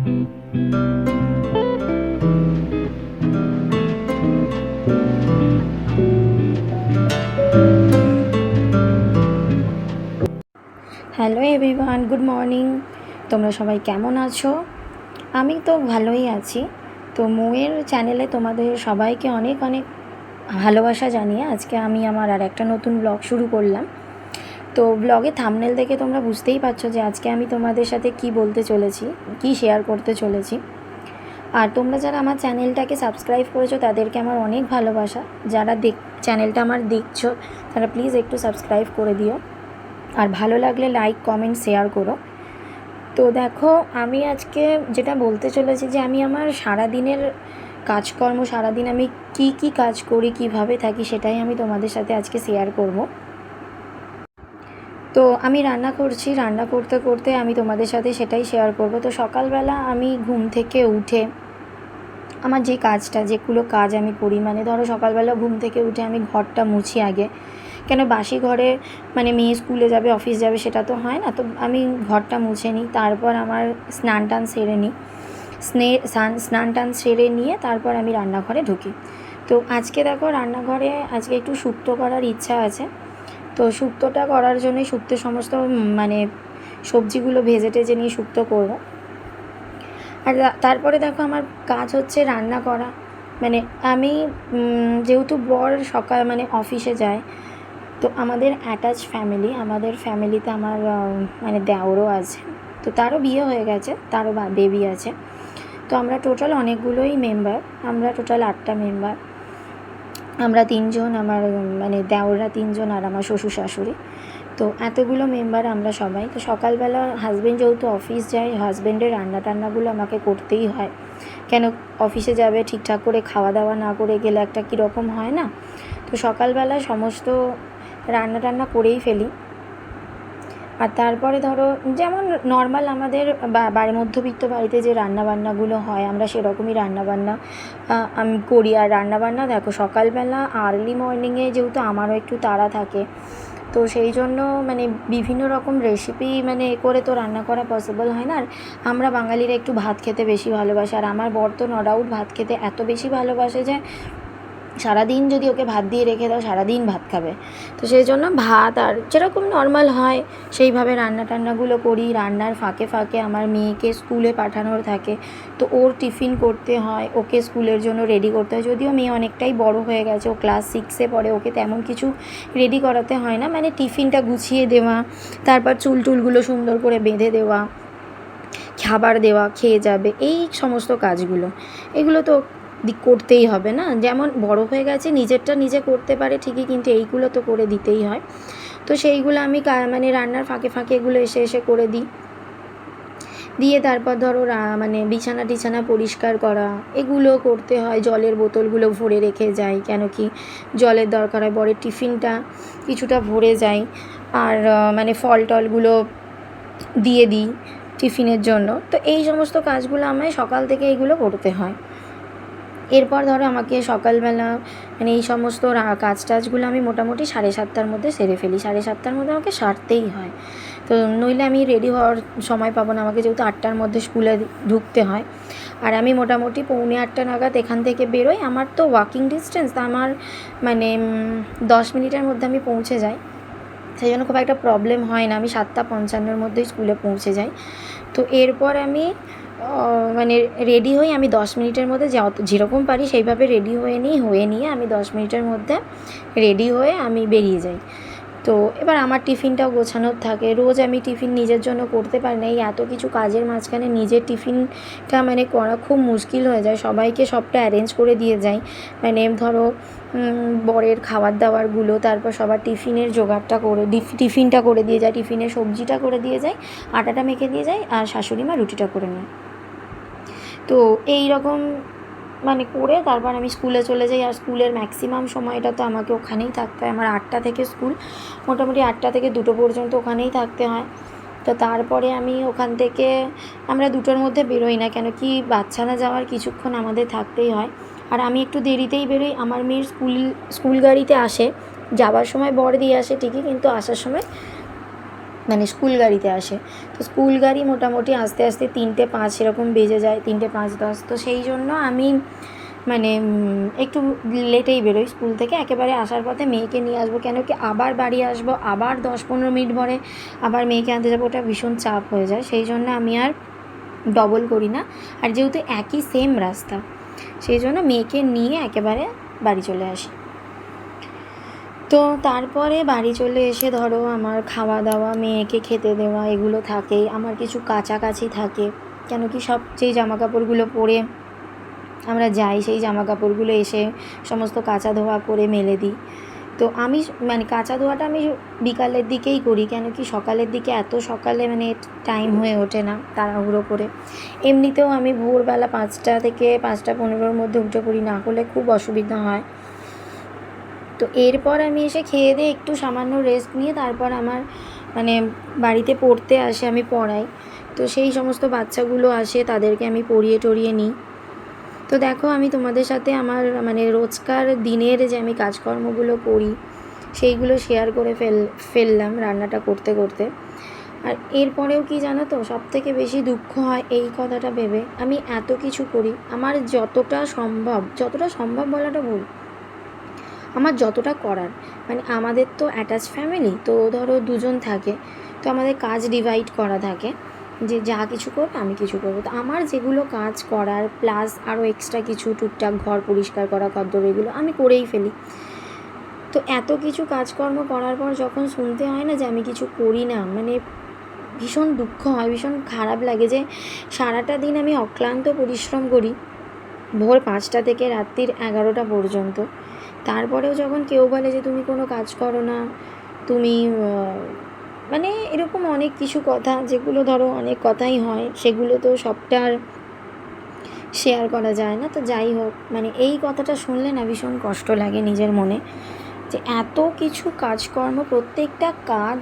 Hello everyone, good morning. তোমরা সবাই কেমন আছো? আমি তো ভালোই আছি। তো মৌয়ের চ্যানেলে তোমাদের সবাইকে অনেক অনেক ভালোবাসা জানিয়ে আজকে আমি আমার আর একটা নতুন ব্লগ শুরু করলাম। তো ব্লগে থামনেল দেখে তোমরা বুঝতেই পারছ যে আজকে আমি তোমাদের সাথে কি বলতে চলেছি, কি শেয়ার করতে চলেছি। আর তোমরা যারা আমার চ্যানেলটাকে সাবস্ক্রাইব করেছ, তাদেরকে আমার অনেক ভালোবাসা। যারা দেখ চ্যানেলটা আমার দেখছ, তারা প্লিজ একটু সাবস্ক্রাইব করে দিও। আর ভালো লাগলে লাইক কমেন্ট শেয়ার করো। তো দেখো, আমি আজকে যেটা বলতে চলেছি যে আমি আমার সারাদিনের কাজকর্ম, সারাদিন আমি কি কি কাজ করি, কীভাবে থাকি, সেটাই আমি তোমাদের সাথে আজকে শেয়ার করব। তো আমি রান্না করছি, রান্না করতে করতে আমি তোমাদের সাথে সেটাই শেয়ার করব। তো সকালবেলা আমি ঘুম থেকে উঠে আমার যে কাজটা, যেগুলো কাজ আমি করি মানে ধরো সকালবেলা ঘুম থেকে উঠে আমি ঘরটা মুছি আগে। কেন বাসি ঘরে মানে মেয়ে স্কুলে যাবে অফিস যাবে, সেটা তো হয় না। তো আমি ঘরটা মুছে নিই, তারপর আমার স্নান টান সেরে নিই। স্নে স্নান টান সেরে নিয়ে তারপর আমি রান্নাঘরে ঢুকি। তো আজকে দেখো রান্নাঘরে, আজকে একটু শুক্তো করার ইচ্ছা আছে। তো শুক্তোটা করার জন্যই শুক্তো সমস্ত মানে সবজিগুলো ভেজে টেজে নিয়ে শুক্তো করব। আর তারপরে দেখো আমার কাজ হচ্ছে রান্না করা। মানে আমি যেহেতু বর সকাল মানে অফিসে যায়, তো আমাদের অ্যাটাচ ফ্যামিলি আমাদের ফ্যামিলিতে আমার মানে দেওরও আছে। তো তারও বিয়ে হয়ে গেছে, তারও বেবি আছে। তো আমরা টোটাল অনেকগুলোই মেম্বার আমরা টোটাল আটটা মেম্বার আমরা তিনজন, আমার মানে দেওররা তিনজন আর আমার শ্বশুর শাশুড়ি। তো এতগুলো মেম্বার আমরা সবাই। তো সকালবেলা হাজব্যান্ড যেহেতু অফিস যায় হাজব্যান্ডের রান্না টান্নাগুলো আমাকে করতেই হয়। কেন অফিসে যাবে, ঠিকঠাক করে খাওয়া দাওয়া না করে গেলে একটা কীরকম হয় না? তো সকালবেলা সমস্ত রান্না টান্না করেই ফেলি। আর তারপরে ধরো, যেমন নর্মাল আমাদের বাড়ি, মধ্যবিত্ত বাড়িতে যে রান্নাবান্নাগুলো হয়, আমরা সেরকমই রান্নাবান্না আমি করি। আর রান্নাবান্না দেখো, সকালবেলা আর্লি মর্নিংয়ে যেহেতু আমারও একটু তাড়া থাকে, তো সেই জন্য মানে বিভিন্ন রকম রেসিপি মানে করে তো রান্না করা পসিবল হয় না। আর আমরা বাঙালিরা একটু ভাত খেতে বেশি ভালোবাসি। আর আমার বর তো ন ডাউট ভাত খেতে এত বেশি ভালোবাসে যে সারাদিন যদি ওকে ভাত দিয়ে রেখে দাও, সারাদিন ভাত খাবে। তো সেই জন্য ভাত আর যেরকম নর্মাল হয়, সেইভাবে রান্না টান্নাগুলো করি। রান্নার ফাঁকে ফাঁকে আমার মেয়েকে স্কুলে পাঠানোর থাকে। তো ওর টিফিন করতে হয়, ওকে স্কুলের জন্য রেডি করতে হয়। যদিও মেয়ে অনেকটাই বড় হয়ে গেছে, ও ক্লাস সিক্সে পড়ে, ওকে তেমন কিছু রেডি করাতে হয় না। মানে টিফিনটা গুছিয়ে দেওয়া, তারপর চুল টুলগুলো সুন্দর করে বেঁধে দেওয়া, খাবার দেওয়া, খেয়ে যাবে, এই সমস্ত কাজগুলো। এগুলো তো দিক করতেই হবে না? যেমন বড় হয়ে গেছে, নিজেরটা নিজে করতে পারে ঠিকই, কিন্তু এইগুলো তো করে দিতেই হয়। তো সেইগুলো আমি মানে রান্নার ফাঁকে ফাঁকে এগুলো এসে এসে করে দিই। দিয়ে তারপর ধরো মানে বিছানা টিছানা পরিষ্কার করা, এগুলো করতে হয়, জলের বোতলগুলো ভরে রেখে যাই, কেন কি জলের দরকার হয়, বরের টিফিনটা কিছুটা ভরে যায় আর মানে ফল টলগুলো দিয়ে দিই টিফিনের জন্য। তো এই সমস্ত কাজগুলো আমায় সকাল থেকে এগুলো করতে হয়। এরপর ধরো আমাকে সকালবেলা মানে এই সমস্ত কাজ টাজগুলো আমি মোটামুটি সাড়ে সাতটার মধ্যে সেরে ফেলি। সাড়ে সাতটার মধ্যে আমাকে সারতেই হয়। তো নইলে আমি রেডি হওয়ার সময় পাবো না। আমাকে যেহেতু আটটার মধ্যে স্কুলে ঢুকতে হয়। আর আমি মোটামুটি পৌনে আটটা নাগাদ এখান থেকে বেরোই। আমার তো ওয়াকিং ডিস্টেন্স আমার মানে দশ মিনিটের মধ্যে আমি পৌঁছে যাই। সেই জন্য খুব একটা প্রবলেম হয় না। আমি সাতটা পঞ্চান্নর মধ্যেই স্কুলে পৌঁছে যাই। তো এরপর আমি মানে রেডি হই আমি দশ মিনিটের মধ্যে যেরকম পারি সেইভাবে রেডি হয়ে নিই, হয়ে নিয়ে আমি দশ মিনিটের মধ্যে রেডি হয়ে আমি বেরিয়ে যাই। তো এবার আমার টিফিনটাও গোছানোর থাকে। রোজ আমি টিফিন নিজের জন্য করতে পারি না। এই এত কিছু কাজের মাঝখানে নিজের টিফিনটা মানে করা খুব মুশকিল হয়ে যায়। সবাইকে সবটা অ্যারেঞ্জ করে দিয়ে যাই। মানে ধরো বরের খাবার দাবারগুলো, তারপর সবার টিফিনের জোগাড়টা করে টিফিনটা করে দিয়ে যায় টিফিনের সবজিটা করে দিয়ে যায় আটাটা মেখে দিয়ে যায় আর শাশুড়ি মা রুটিটা করে নেয়। তো এই রকম মানে করে তারপর আমি স্কুলে চলে যাই। আর স্কুলের ম্যাক্সিমাম সময়টা তো আমাকে ওখানেই থাকতে হয়। আমার আটটা থেকে স্কুল মোটামুটি আটটা থেকে দুটো পর্যন্ত ওখানেই থাকতে হয়। তো তারপরে আমি ওখান থেকে, আমরা দুটোর মধ্যে বেরোই না কেন কি বাচ্চারা যাওয়ার কিছুক্ষণ আমাদের থাকতেই হয়। আর আমি একটু দেরিতেই বেরোই। আমার মেয়ের স্কুল স্কুল গাড়িতে আসে। যাবার সময় বর দিয়ে আসে ঠিকই, কিন্তু আসার সময় মানে স্কুল গাড়িতে আসে। তো স্কুল গাড়ি মোটামুটি আস্তে আস্তে তিনটে পাঁচ এরকম বেজে যায়, তিনটে পাঁচ দশ। তো সেই জন্য আমি মানে একটু লেটেই বেরোই স্কুল থেকে। একেবারে আসার পথে মেয়েকে নিয়ে আসব কেন কি আবার বাড়ি আসব, আবার দশ পনেরো মিনিট পরে আবার মেয়েকে আনতে যাব। ওটা ভীষণ চাপ হয়ে যায়। সেই জন্য আমি আর ডবল করি না। আর যেহেতু একই সেম রাস্তা, সেই জন্য মেয়েকে নিয়ে একেবারে বাড়ি চলে আসি। তো তারপরে বাড়ি চলে এসে ধরো আমার খাওয়া দাওয়া মেয়েকে খেতে দেওয়া, এগুলো থাকেই। আমার কিছু কাছাকাছি থাকে। কেন কি সব যেই জামা কাপড়গুলো পরে আমরা যাই, সেই জামা কাপড়গুলো এসে সমস্ত কাচা ধোয়া করে মেলে দিই। তো আমি মানে কাচা ধোয়াটা আমি বিকালের দিকেই করি। কেন কি সকালের দিকে এত সকালে মানে টাইম হয়ে ওঠে না তাড়াহুড়ো করে। এমনিতেও আমি ভোরবেলা পাঁচটা থেকে পাঁচটা পনেরোর মধ্যে উঠে পড়ি। না হলে খুব অসুবিধা হয়। তো এরপর আমি এসে খেয়ে দিয়ে একটু সামান্য রেস্ট নিয়ে তারপর আমার মানে বাড়িতে পড়তে আসে আমি পড়াই তো সেই সমস্ত বাচ্চাগুলো আসে তাদেরকে আমি পড়িয়ে টরিয়ে নিই। তো দেখো আমি তোমাদের সাথে আমার মানে রোজকার দিনের যে আমি কাজকর্মগুলো করি, সেইগুলো শেয়ার করে ফেল, ফেললাম রান্নাটা করতে করতে। আর এরপরেও কি জানো তো সব থেকে বেশি দুঃখ হয় এই কথাটা ভেবে, আমি এত কিছু করি, আমার যতটা সম্ভব যতটা সম্ভব বলাটা ভুল আমার যতটা করার। মানে আমাদের তো অ্যাটাচ ফ্যামিলি তো ধরো দুজন থাকে, তো আমাদের কাজ ডিভাইড করা থাকে, যে যা কিছু করবে আমি কিছু করব। তো আমার যেগুলো কাজ করার প্লাস আরও এক্সট্রা কিছু টুকটাক ঘর পরিষ্কার করা কদ্দর এগুলো আমি করেই ফেলি। তো এত কিছু কাজকর্ম করার পর যখন শুনতে হয় না যে আমি কিছু করি না মানে ভীষণ দুঃখ হয়, ভীষণ খারাপ লাগে যে সারাটা দিন আমি অক্লান্ত পরিশ্রম করি, ভোর পাঁচটা থেকে রাত্রির এগারোটা পর্যন্ত। তারপরেও যখন কেউ বলে যে তুমি কোনো কাজ করো না, তুমি মানে এরকম অনেক কিছু কথা, যেগুলো ধরো অনেক কথাই হয়, সেগুলো তো সবটার শেয়ার করা যায় না। তো যাই হোক মানে এই কথাটা শুনলে না ভীষণ কষ্ট লাগে নিজের মনে, যে এত কিছু কাজকর্ম, প্রত্যেকটা কাজ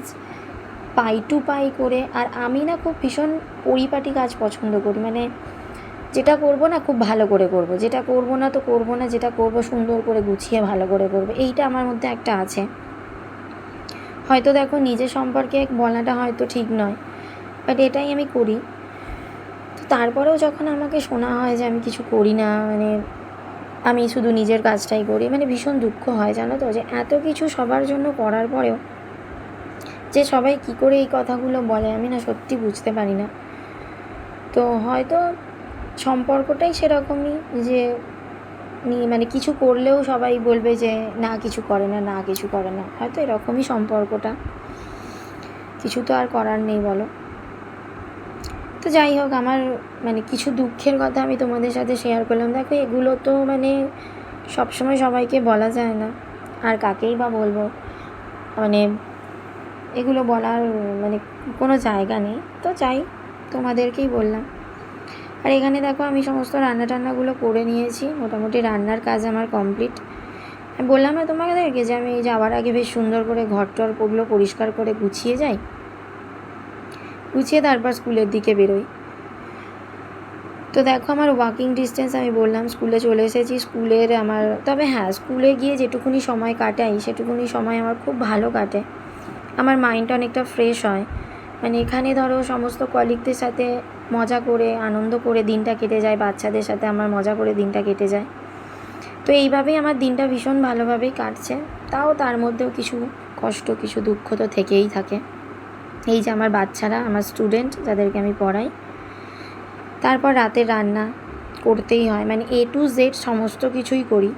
পাই টু পাই করে, আর আমি না খুব ভীষণ পরিপাটি কাজ পছন্দ করি। মানে যেটা করব না, খুব ভালো করে করব। যেটা করব না তো করব না, যেটা করব সুন্দর করে গুছিয়ে ভালো করে করব। এইটা আমার মধ্যে একটা আছে। হয়তো দেখো নিজের সম্পর্কে বলাটা হয়তো ঠিক নয় বাট এটাই আমি করি। তো তারপরেও যখন আমাকে শোনা হয় যে আমি কিছু করি না মানে আমি শুধু নিজের কাজটাই করি মানে ভীষণ দুঃখ হয়, জানো তো? যে এত কিছু সবার জন্য করার পরেও যে সবাই কী করে এই কথাগুলো বলে, আমি না সত্যি বুঝতে পারি না। তো হয়তো সম্পর্কটাই সেরকমই যে মানে কিছু করলেও সবাই বলবে যে না, কিছু করে না না, কিছু করে না। হয়তো এরকমই সম্পর্কটা। কিছু তো আর করার নেই, বলো। তো যাই হোক, আমার মানে কিছু দুঃখের কথা আমি তোমাদের সাথে শেয়ার করলাম। দেখো, এগুলো তো মানে সবসময় সবাইকে বলা যায় না। আর কাকেই বা বলব? মানে এগুলো বলার মানে কোনো জায়গা নেই। তো চাই তোমাদেরকেই বললাম। আর এখানে দেখো আমি সমস্ত রান্না টান্নাগুলো করে নিয়েছি। মোটামুটি রান্নার কাজ আমার কমপ্লিট। বললাম না তোমাদেরকে যে আমি যাওয়ার আগে বেশ সুন্দর করে ঘর টরগুলো পরিষ্কার করে গুছিয়ে যাই? গুছিয়ে তারপর স্কুলের দিকে বেরোই। তো দেখো আমার ওয়াকিং ডিস্টেন্স আমি বললাম স্কুলে চলে এসেছি। স্কুলের আমার, তবে হ্যাঁ স্কুলে গিয়ে যেটুকুনি সময় কাটাই, সেটুকুনি সময় আমার খুব ভালো কাটে। আমার মাইন্ডটা অনেকটা ফ্রেশ হয়। মানে এখানে ধরো সমস্ত কলিগদের সাথে মজা করে, আনন্দ করে দিনটা কেটে যায়, বাচ্চাদের সাথে আমার মজা করে দিনটা কেটে যায়। তো এইভাবেই আমার দিনটা ভীষণ ভালোভাবেই কাটছে। তাও তার মধ্যেও কিছু কষ্ট, কিছু দুঃখ তো থেকেই থাকে। এই যে আমার বাচ্চারা, আমার স্টুডেন্ট যাদেরকে আমি পড়াই, তারপর রাতের রান্না করতেই হয়। মানে এ টু জেড সমস্ত কিছুই করি।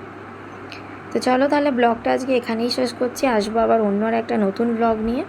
তো চলো তাহলে ব্লগটা আজকে এখানেই শেষ করছি। আসব আবার অন্য একটা নতুন ব্লগ নিয়ে।